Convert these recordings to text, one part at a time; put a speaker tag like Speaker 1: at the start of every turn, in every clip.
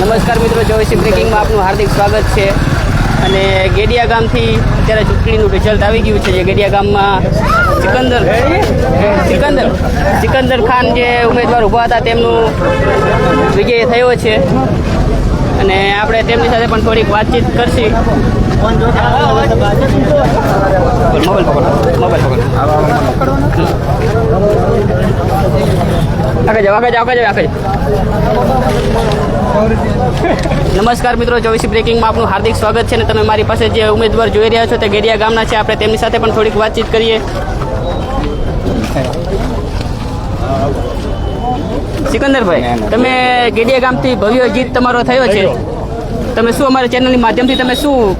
Speaker 1: નમસ્કાર મિત્રો જોઈસી બ્રેકિંગમાં આપનું હાર્દિક સ્વાગત છે. અને ગેડિયા ગામથી અત્યારે ચૂંટણીનું રિઝલ્ટ આવી ગયું છે, જે ગેડિયા ગામમાં સિકંદર સિકંદર સિકંદર ખાન જે ઉમેદવાર ઊભા હતા, તેમનું વિજય થયો છે. અને આપણે તેમની સાથે પણ થોડીક વાતચીત કરશી. મોબાઈલ પકડો આગળ જાઓ આગળ જાઓ આગળ જાઓ આગળ નમસ્કાર મિત્રો ચોવીસી બ્રેકિંગમાં આપનું હાર્દિક સ્વાગત છે અને તમે મારી પાસે જે ઉમેદવાર જોઈ રહ્યા છો તે ગેડિયા ગામના છે. આપણે તેમની સાથે પણ થોડીક વાતચીત કરીએ. સિકંદરભાઈ તમે ગેડિયા ગામથી ભવ્ય જીત તમારો થયો છે. તમે શું અમારા ચેનલની માધ્યમથી તમે શું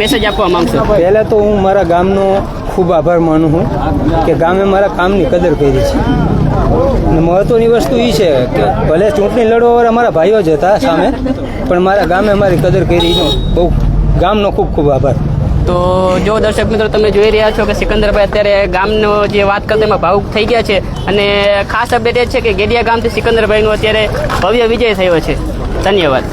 Speaker 1: મેસેજ આપવા માંગશો?
Speaker 2: પહેલાં તો હું મારા ગામનો ખૂબ આભાર માનું છું કે ગામે મારા કામની કદર કરી છે. અને મહત્ત્વની વસ્તુ એ છે કે ભલે ચૂંટણી લડવાવાળા મારા ભાઈઓ જ હતા સામે, પણ મારા ગામે મારી કદર કરી બહુ, ગામનો ખૂબ ખૂબ આભાર.
Speaker 1: તો જો દર્શક મિત્રો તમે જોઈ રહ્યા છો કે સિકંદરભાઈ અત્યારે ગામનો જે વાત કરતા એમાં ભાવુક થઈ ગયા છે અને ખાસ અપડેટ એ છે કે ગેડિયા ગામથી સિકંદરભાઈનો અત્યારે ભવ્ય વિજય થયો છે. ધન્યવાદ.